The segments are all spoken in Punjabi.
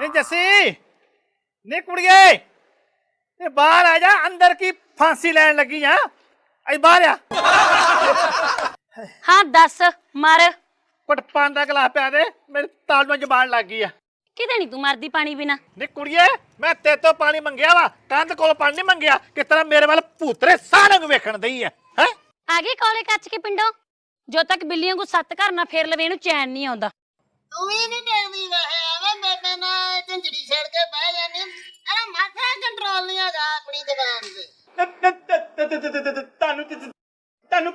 ਜੱਸੀ। ਨੀ ਕੁੜੀਏ। ਤੇ ਬਾਹਰ ਆ ਜਾ ਅੰਦਰ ਕੀ ਫਾਂਸੀ ਲੈਣ ਲੱਗੀ ਆ? ਅਈ ਬਾਹਰ ਆ। ਹਾਂ ਦੱਸ ਮਰ। ਕੁੱਟ ਪਾਣ ਦਾ ਗਲਾਸ ਪਿਆ ਦੇ ਮੇਰੇ ਤਾਲ ਨੂੰ ਜ਼ਬਾਨ ਲੱਗ ਗਈ ਆ। ਕਿਤੇ ਨਹੀਂ ਤੂੰ ਮਰਦੀ ਪਾਣੀ ਬਿਨਾ? ਨੀ ਕੁੜੀਏ ਮੈਂ ਤੇਰੇ ਤੋਂ ਪਾਣੀ ਮੰਗਿਆ ਵਾ ਕੰਧ ਕੋਲ ਪਾਣੀ ਨਹੀਂ ਮੰਗਿਆ ਕਿਸ ਤਰ੍ਹਾਂ ਮੇਰੇ ਵੱਲ ਭੂਤਰੇ ਸਾਰਿਆਂ ਨੂੰ ਵੇਖਣ ਦਈ ਆ ਹੈ? ਆ ਗਈ ਕੋਲੇ ਕੱਚ ਕੇ ਪਿੰਡੋਂ? ਜੋ ਤੱਕ ਬਿੱਲੀਆਂ ਕੋ ਸੱਤ ਘਰ ਨਾ ਫੇਰ ਲਵੇ ਇਹਨੂੰ ਚੈਨ ਨਹੀਂ ਆਉਂਦਾ। ਤੂੰ ਵੀ ਨਹੀਂ ਦੇਖਦੀ ਰਹੇ ਐਵੇਂ ਬੇਬੇ ਨਾਲ ਝੰਜੜੀ ਛੇੜ ਕੇ ਬਹਿ ਜਾਂਦੀ ਅਰੇ ਮਾਥਾ ਕੰਟਰੋਲ ਨਹੀਂ ਹੈਗਾ ਆਪਣੀ ਦੁਕਾਨ ਤੇ ਤੁਹਾਨੂੰ ਤੁਹਾਨੂੰ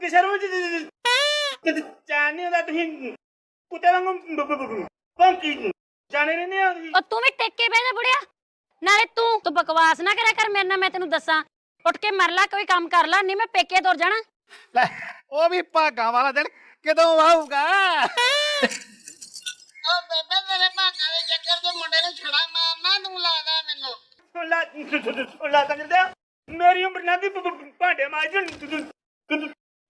ਕਿਸੇ ਨੂੰ ਚਾਹ ਨਹੀਂ ਹੁੰਦਾ ਤੁਸੀਂ ਕੁੱਤੇ ਵਾਂਗੂ ਭੌਂਕੀ ਜਾਣੇ ਨਹੀਂ ਆਉਂਦੀ ਉਹ ਤੂੰ ਵੀ ਟੇਕੇ ਬਹਿ ਜਾ ਬੁੜਿਆ ਨਾਲੇ ਤੂੰ ਤੂੰ ਬਕਵਾਸ ਨਾ ਕਰਿਆ ਕਰ ਮੇਰੇ ਨਾਲ ਮੈਂ ਤੈਨੂੰ ਦੱਸਾਂ ਉੱਠ ਕੇ ਮਰ ਲੈ ਕੋਈ ਕੰਮ ਕਰ ਲੈ ਨਹੀਂ ਮੈਂ ਪੇਕੇ ਤੁਰ ਜਾਣਾ ਲੈ ਉਹ ਵੀ ਭਾਗਾਂ ਵਾਲਾ ਦਿਨ ਕਦੋਂ ਆਊਗਾ ਮੇਰੀ ਉਮਰ ਨਾ ਦੀ ਭਾਂਡੇ ਮਾਜ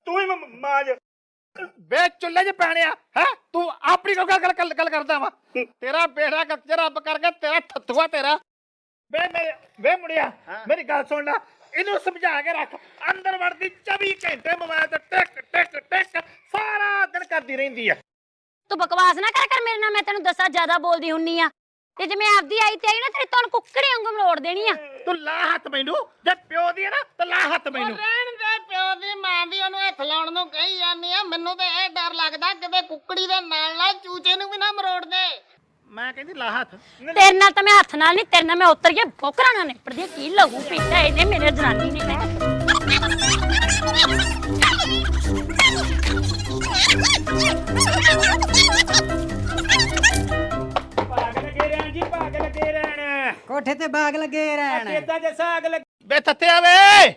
ਤੂੰ ਹੀ ਮਾਜ। ਵੇ ਚੁੱਲ੍ਹੇ 'ਚ ਪੈਣਿਆ ਹੈ? ਤੂੰ ਆਪਣੀ ਕੋ ਗੱਲ ਗੱਲ ਗੱਲ ਕਰਦਾ ਵਾ? ਤੇਰਾ ਬੇੜਾ ਕੱਚ ਰੱਬ ਕਰਕੇ ਤੇਰਾ ਥੱਥੂਆ ਤੇਰਾ। ਵੇ ਮੇਰੇ ਵੇ ਮੁੰਡਿਆ ਮੇਰੀ ਗੱਲ ਸੁਣ ਲੈ ਇਹਨੂੰ ਸਮਝਾ ਕੇ ਰੱਖ। ਅੰਦਰ ਵੜਦੀ 24 ਘੰਟੇ ਮੋਬਾਈਲ ਤੇ ਟਿਕ ਟਿਕ ਟਿਕ ਸਾਰਾ ਦਿਨ ਕਰਦੀ ਰਹਿੰਦੀ ਆ। ਤੂੰ ਬਕਵਾਸ ਨਾ ਕਰ ਕਰ ਮੇਰੇ ਨਾਲ ਮੈਂ ਤੈਨੂੰ ਦੱਸਾਂ ਜ਼ਿਆਦਾ ਬੋਲਦੀ ਹੁੰਨੀ ਆ। ਤੇ ਜੇ ਮੈਂ ਆਪਦੀ ਆਈ ਤੇ ਆਈ ਨਾ ਤੇਰੀ ਤੁਹਾਨੂੰ ਕੁੱਕੜੇ ਵਾਂਗੂ ਮਰੋੜ ਦੇਣੀ ਆ। ਤੂੰ ਲਾ ਹੱਥ ਮੈਨੂੰ। ਜੇ ਪਿਓ ਦੀ ਹੈ ਨਾ ਤਾਂ ਲਾ ਹੱਥ ਉਹ ਮੈਨੂੰ। ਰਹਿਣ ਦੇ ਪਿਓ ਦੀ ਮਾਂ ਦੀ ਉਹਨੂੰ ਹੱਥ ਲਾਉਣ ਨੂੰ ਕਹੀ ਜਾਂਦੀ ਆ। ਮੈਨੂੰ ਤੇ ਇਹ ਡਰ ਲੱਗਦਾ ਕਿਤੇ ਕੁੱਕੜੀ ਦੇ ਨਾਲ ਨਾਲ ਚੂਚੇ ਨੂੰ ਵੀ ਨਾ ਮਰੋੜ ਦੇ। ਮੈਂ ਕਹਿੰਦੀ ਲਾ ਹੱਥ। ਤੇਰੇ ਨਾਲ ਤਾਂ ਮੈਂ ਹੱਥ ਨਾਲ ਨਹੀਂ ਤੇਰੇ ਨਾਲ ਮੈਂ ਉਤਰ ਕੇ ਬੋਕਰਾਂ ਨਾਲ ਨਿਪੜਦੀ ਆ। ਕੀ ਲਹੂ ਪੀਤਾ ਇਹਨੇ ਮੇਰੇ ਜਨਾਨੀ ਨੇ ਮੈਂ। ਕੋਠੇ ਤੇ ਬਾਗ ਲੱਗੇ ਰਹਿਣ ਕਿੱਦਾਂ ਜੇ ਸਾਗ ਲੱਗ ਬੇ ਥੱਤਿਆ ਵੇ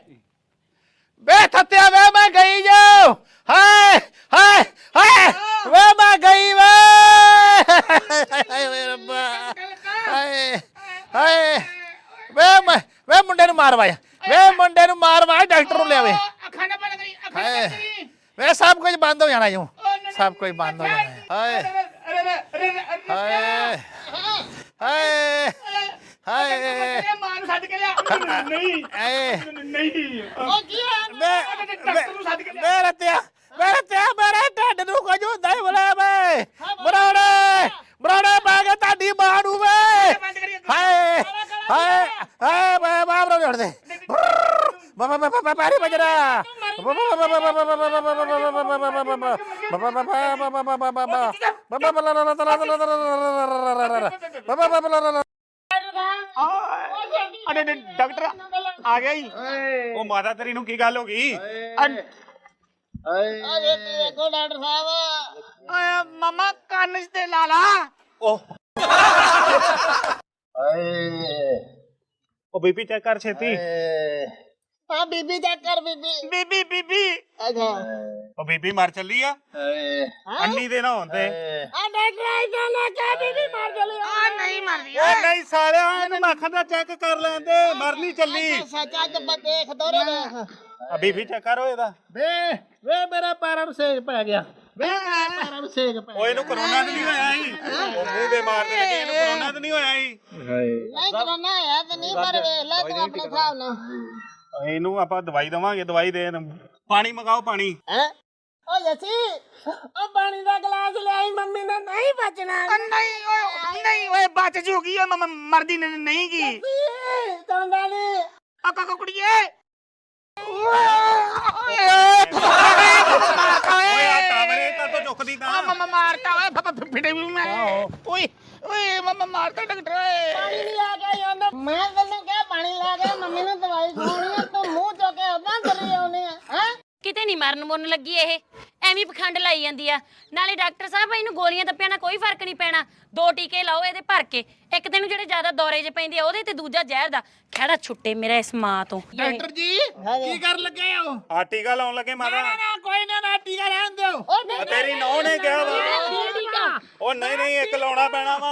ਬੇ ਥੱਤਿਆ ਵੇ ਮੈਂ ਗਈ ਜੋ ਹਾਏ ਹਾਏ ਹਾਏ ਵੇ ਮੈਂ ਗਈ ਵੇ ਹਾਏ ਵੇ ਰੱਬਾ ਹਾਏ ਹਾਏ ਵੇ ਮੈਂ ਵੇ ਮੁੰਡੇ ਨੂੰ ਮਾਰ ਵਾਇਆ ਵੇ ਮੁੰਡੇ ਨੂੰ ਮਾਰ ਵਾਇਆ ਡਾਕਟਰ ਨੂੰ ਲਿਆਵੇ ਅੱਖਾਂ ਨਾ ਬੰਦ ਕਰੀ ਅੱਖਾਂ ਹਾਏ ਵੇ ਸਭ ਕੁਝ ਬੰਦ ਹੋ ਜਾਣਾ ਜੂ ਸਭ ਕੁਝ ਬੰਦ ਹੋ ਜਾਣਾ ਹੈ। ਹਾਏ ਹਾਏ ਹਾਏ ਹਾਏ ਮਾਨ ਛੱਡ ਕੇ ਲਿਆ ਨਹੀਂ ਏ ਨਹੀਂ ਉਹ ਕੀ ਹੋਇਆ ਮੈਂ ਮੈਂ ਰੱਤਿਆ ਮੈਂ ਰੱਤਿਆ ਮੇਰੇ ਢੱਡ ਨੂੰ ਕੁਝ ਹੁੰਦਾ ਹੀ ਬੜਾ ਵੇ ਮਰਾੜੇ ਮਰਾੜੇ ਪਾ ਕੇ ਤੁਹਾਡੀ ਮਾਂ ਨੂੰ ਵੇ ਹਾਏ ਹਾਏ ਹਾਏ ਮੈਂ ਮਾਂ ਬਰੋ ਜੜ ਦੇ ਬਾਬਾ ਬਾਬਾ ਬਾਬਾ ਪਾਰੀ ਬਜਰਾ ਅਰੇ ਡਾਕਟਰ ਆ ਗਿਆ ਹੀ ਉਹ ਮਾਤਾ ਤੇਰੀ ਨੂੰ ਕੀ ਗੱਲ ਹੋ ਗਈ? ਅਜੇ ਕੀ ਦੇਖੋ ਡਾਕਟਰ ਸਾਹਿਬ। ਓਏ ਮਮਾ ਕੰਨ 'ਚ ਤੇ ਲਾ ਲਾ। ਉਹ ਉਹ ਬੀਬੀ ਚੈੱਕ ਕਰ ਛੇਤੀ। ਆ ਬੀਬੀ ਚੈੱਕ ਕਰ ਬੀਬੀ। ਬੀਬੀ ਬੀਬੀ। ਅੱਛਾ। ਉਹ ਬੀਬੀ ਮਰ ਚੱਲੀ ਆ। ਅੰਨੀ ਦੇ ਨਾ ਹੁੰਦੇ। ਆ ਡਾਕਟਰ ਆਈ ਜਾਣਾ ਕਾ ਬੀਬੀ ਮਰ ਚਲੀ ਆ। ਨਹੀਂ ਮਰਦੀ। ਓ ਨਹੀਂ ਸਾਲਿਆ ਇਹਨੂੰ ਅੱਖਾਂ ਦਾ ਚੈੱਕ ਕਰ ਲੈਂਦੇ ਮਰ ਨਹੀਂ ਚੱਲੀ। ਸੱਚ ਅੱਜ ਬ- ਦੇਖ ਦੋਰੇ ਆ ਬੀਬੀ ਚੈੱਕ ਕਰੋ ਇਹਦਾ। ਵੇ ਵੇ ਮੇਰੇ ਪੈਰਾਂ ਨੂੰ ਸੇਕ ਪੈ ਗਿਆ। ਵੇ ਪੈਰਾਂ ਨੂੰ ਸੇਕ ਪੈ ਓ ਇਹਨੂੰ ਕਰੋਨਾ ਤਾਂ ਨਹੀਂ ਹੋਇਆ ਸੀ ਉਹ ਮੂੰਹ ਦੇ ਮਾਰਦੇ ਲੱਗੇ ਇਹਨੂੰ ਕਰੋਨਾ ਤਾਂ ਨਹੀਂ ਹੋਇਆ ਸੀ ਨਹੀਂ ਕਰਨਾ ਆਇਆ ਤੇ ਨਹੀਂ ਪਰ ਵੇਖ ਲੈ ਤੂੰ ਆਪਣੇ ਹਿਸਾਬ ਨਾਲ। ਇਹਨੂੰ ਆਪਾਂ ਦਵਾਈ ਦਵਾਂਗੇ ਦਵਾਈ ਦੇ ਪਾਣੀ ਮੰਗਾਓ ਪਾਣੀ ਹੈ ਓ ਜੱਸੀ ਉਹ ਪਾਣੀ ਦਾ ਗਲਾਸ ਲਿਆਈ ਮੰਮੀ ਨੇ ਨਹੀਂ ਬਚਣਾ ਨਹੀਂ ਓਏ ਨਹੀਂ ਓਏ ਬਚ ਜੂਗੀ ਓ ਮ- ਮਰਦੀ ਨਹੀਂ ਗੀ ਚਾਹੁੰਦਾ ਨਹੀਂ ਆ ਕਾ ਕੁੜੀਏ ਓਏ ਆ ਟਾਵਰੇ ਤਾਂ ਤੋਂ ਚੁੱਕਦੀ ਤਾਂ ਮਮਾ ਮਾਰਤਾ ਓਏ ਫ- ਫ- ਫਿੜੇ ਵੀ ਮੈਂ ਓਏ ਓਏ ਮਮਾ ਮਾਰਤਾ ਡਾਕਟਰ ਓਏ ਪਾਣੀ ਨਹੀਂ ਆ ਗਿਆ ਜਾਂਦਾ ਮੈਂ ਤੈਨੂੰ ਕਿਹਾ ਪਾਣੀ ਲਾ ਕੇ ਮੰਮੀ ਨੂੰ ਦਵਾਈ ਖਵਾਉਣੀ ਆ ਤੂੰ ਮੂੰਹ ਚੁੱਕ ਕੇ ਉਦਾਂ ਚਲੀ ਆਉਣੀ ਆ ਹੈ ਕਿਤੇ ਨਹੀਂ ਮਰਨ ਮੁਰਨ ਲੱਗੀ ਇਹ ਐਵੇਂ ਪਖੰਡ ਲਾਈ ਜਾਂਦੀ ਆ ਨਾਲੇ ਡਾਕਟਰ ਸਾਹਿਬ ਇਹਨੂੰ ਗੋਲੀਆਂ ਦੱਪਿਆਂ ਨਾਲ ਕੋਈ ਫ਼ਰਕ ਨਹੀਂ ਪੈਣਾ ਦੋ ਟੀਕੇ ਲਾਓ ਇਹਦੇ ਭਰ ਕੇ ਇੱਕ ਤੈਨੂੰ ਜਿਹੜੇ ਜ਼ਿਆਦਾ ਦੌਰੇ 'ਚ ਪੈਂਦੇ ਆ ਉਹਦੇ ਤੇ ਦੂਜਾ ਜ਼ਹਿਰ ਦਾ ਖੜਾ ਛੁੱਟੇ ਮੇਰਾ ਇਸ ਮਾਂ ਤੋਂ ਡਾਕਟਰ ਜੀ ਕੀ ਕਰਨ ਲੱਗੇ ਹੋ ਆ ਟੀਕਾ ਲਾਉਣ ਲੱਗੇ ਮਾਤਾ ਨਾ ਕੋਈ ਨਾ ਨਾ ਟੀਕਾ ਰਹਿਣ ਦਿਓ ਆ ਤੇਰੀ ਨੌ ਨੇ ਕਿਹਾ ਵਾ ਉਹ ਨਹੀਂ ਨਹੀਂ ਇੱਕ ਲਾਉਣਾ ਪੈਣਾ ਵਾ